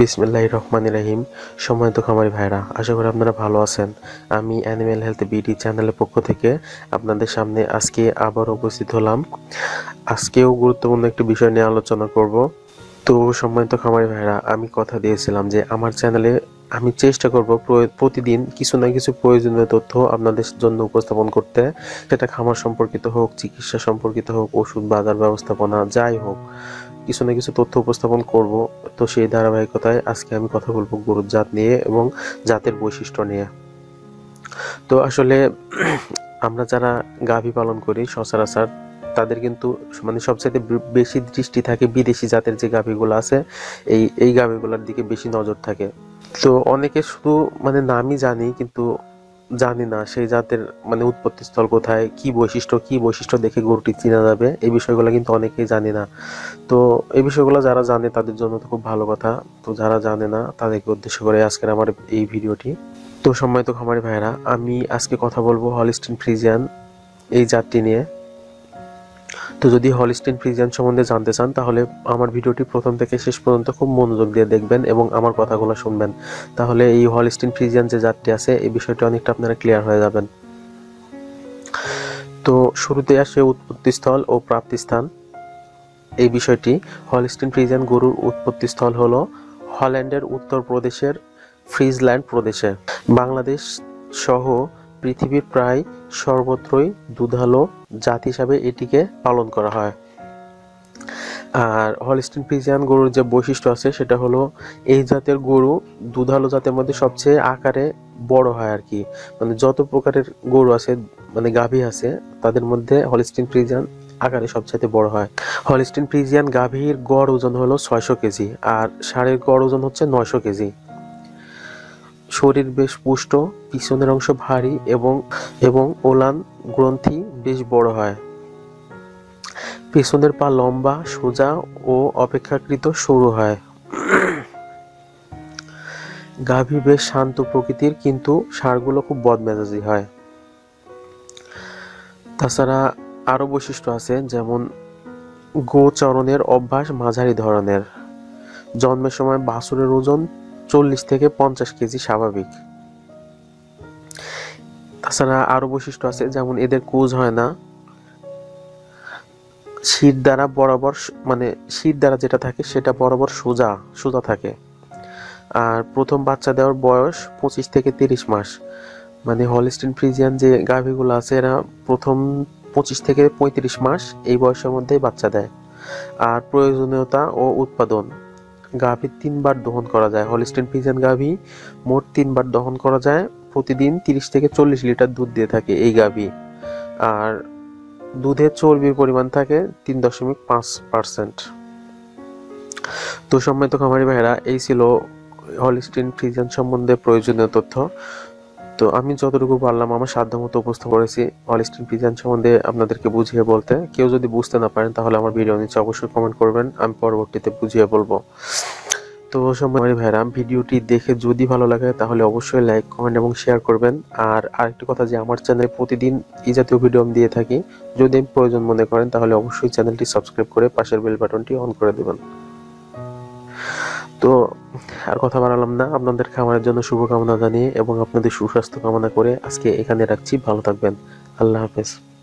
বিসমিল্লাহ রহমান রাহিম। সময় তো খামারি ভাইরা, আশা করি আপনারা ভালো আছেন। আমি অ্যানিম্যাল হেলথ বিডি চ্যানেলের পক্ষ থেকে আপনাদের সামনে আজকে আবার উপস্থিত হলাম। আজকেও গুরুত্বপূর্ণ একটি বিষয় নিয়ে আলোচনা করব। তো সময় তো খামারি ভাইরা, আমি কথা দিয়েছিলাম যে আমার চ্যানেলে আমি চেষ্টা করব প্রতিদিন কিছু না কিছু প্রয়োজনীয় তথ্য আপনাদের জন্য উপস্থাপন করতে। সেটা খামার সম্পর্কিত হোক, চিকিৎসা সম্পর্কিত হোক, ওষুধ বাজার ব্যবস্থাপনা, যাই হোক, কিছু না কিছু তথ্য উপস্থাপন করব। তো সেই ধারাবাহিকতায় আজকে আমি কথা বলব গরুর জাত নিয়ে এবং জাতের বৈশিষ্ট্য নিয়ে। তো আসলে আমরা যারা গাভী পালন করি সচরাচর, তাদের কিন্তু মানে সবচাইতে বে- বেশি দৃষ্টি থাকে বিদেশি জাতের যে গাভীগুলো আছে, এই এই গাভীগুলোর দিকে বেশি নজর থাকে। তো অনেকে শুধু মানে নামই জানি, কিন্তু জানি না সেই জাতের মানে উৎপত্তি স্থল কোথায়, কি বৈশিষ্ট্য কি বৈশিষ্ট্য দেখে গরুটি চেনা যাবে, এই বিষয়গুলো কিন্তু অনেকেই জানি না। তো এই বিষয়গুলো যারা জানে তাদের জন্য তো খুব ভালো কথা। তো যারা জানে না, তাদেরকে উদ্দেশ্য করে আজকের আমার এই ভিডিওটি। তো সম্মানিত খামারি ভাইরা আমি আজকে কথা বলব হলিস্টিন ফ্রিজিয়ান এই জাতটি নিয়ে। তো যদি হলিস্টিন ফ্রিজিয়ান সম্বন্ধে জানতে চান, তাহলে আমার ভিডিওটি প্রথম থেকে শেষ পর্যন্ত খুব মনোযোগ দিয়ে দেখবেন এবং আমার কথাগুলো শুনবেন। তাহলে এই হলিস্টিন ফ্রিজিয়ান যে জাতটি আছে, এই বিষয়টি অনেকটা আপনারা ক্লিয়ার হয়ে যাবেন। তো শুরুতে আসে উৎপত্তিস্থল ও প্রাপ্তিস্থান এই বিষয়টি হলিস্টিন ফ্রিজিয়ান গরুর উৎপত্তিস্থল হলো হল্যান্ডের উত্তর প্রদেশের ফ্রিজল্যান্ড প্রদেশে। বাংলাদেশ সহ পৃথিবীর প্রায় সর্বত্রই দুধালো জাত হিসাবে এটিকে পালন করা হয়। আর হলিস্টিন ফ্রিজিয়ান গরুর যে বৈশিষ্ট্য আছে, সেটা হলো এই জাতের গরু দুধালো জাতের মধ্যে সবচেয়ে আকারে বড় হয় আর কি। মানে যত প্রকারের গরু আছে মানে গাভী আছে, তাদের মধ্যে হলিস্টিন ফ্রিজিয়ান আকারে সবচেয়ে বড় হয়। হলিস্টিন ফ্রিজিয়ান গাভীর গড় ওজন হলো ছয়শো কেজি, আর ষাঁড়ের গড় ওজন হচ্ছে নয়শো কেজি। শরীর বেশ পুষ্ট, পিছনের অংশ ভারী এবং এবং ওলান গ্রন্থি বেশ বড় হয়। পিছনের পা লম্বা, সোজা ও অপেক্ষাকৃত সরু হয়। গাভী বেশ শান্ত প্রকৃতির, কিন্তু ষাঁড়গুলো খুব বদমেজাজি হয়। তাছাড়া আরও বৈশিষ্ট্য আছে, যেমন গোচরণের অভ্যাস মাঝারি ধরনের। জন্মের সময় বাছুরের ওজন চল্লিশ থেকে পঞ্চাশ কেজি স্বাভাবিক। তাছাড়া আরও বৈশিষ্ট্য আছে, যেমন এদের কোজ হয় না। শীত দ্বারা বরাবর মানে শীত দ্বারা যেটা থাকে সেটা বরাবর সোজা সোজা থাকে। আর প্রথম বাচ্চা দেওয়ার বয়স পঁচিশ থেকে তিরিশ মাস। মানে হলিস্টিন ফ্রিজিয়ান যে গাভীগুলো আছে, এরা প্রথম পঁচিশ থেকে পঁয়ত্রিশ মাস এই বয়সের মধ্যেই বাচ্চা দেয়। আর প্রয়োজনীয়তা ও উৎপাদন। গাভী তিনবার দহন করা যায়। হলিস্টেন ফ্রিজিয়ান গাভী মোট তিনবার দহন করা যায়। প্রতিদিন তিরিশ থেকে চল্লিশ লিটার দুধ দিয়ে থাকে এই গাভী। আর দুধের চর্বির পরিমাণ থাকে তিন দশমিক পাঁচ পার্সেন্ট। তো সম্মানিত খামারি ভাইরা এই ছিল হলিস্টিন ফ্রিজিয়ান সম্বন্ধে প্রয়োজনীয় তথ্য। তো আমি যতটুকু পারলাম, আমার সাধ্যমতো উপস্থাপন করেছি। অল হলিস্টিন ফ্রিজিয়ান সম্বন্ধে আপনাদেরকে বুঝিয়ে বলতে। কেউ যদি বুঝতে না পারেন, তাহলে আমার ভিডিও নিচে অবশ্যই কমেন্ট করবেন। আমি পরবর্তীতে বুঝিয়ে বলব। তো সম্মানিত ভাইরা ভিডিওটি দেখে যদি ভালো লাগে, তাহলে অবশ্যই লাইক কমেন্ট এবং শেয়ার করবেন। আর আরেকটি কথা যে, আমার চ্যানেলে প্রতিদিন এই জাতীয় ভিডিও আমি দিয়ে থাকি। যদি প্রয়োজন মনে করেন, তাহলে অবশ্যই চ্যানেলটি সাবস্ক্রাইব করে পাশের বেল বাটনটি অন করে দেবেন। তো আর কথা বাড়ালাম না। আপনাদের খামারের জন্য শুভকামনা জানিয়ে এবং আপনাদের সুস্বাস্থ্য কামনা করে আজকে এখানে রাখছি। ভালো থাকবেন। আল্লাহ হাফেজ।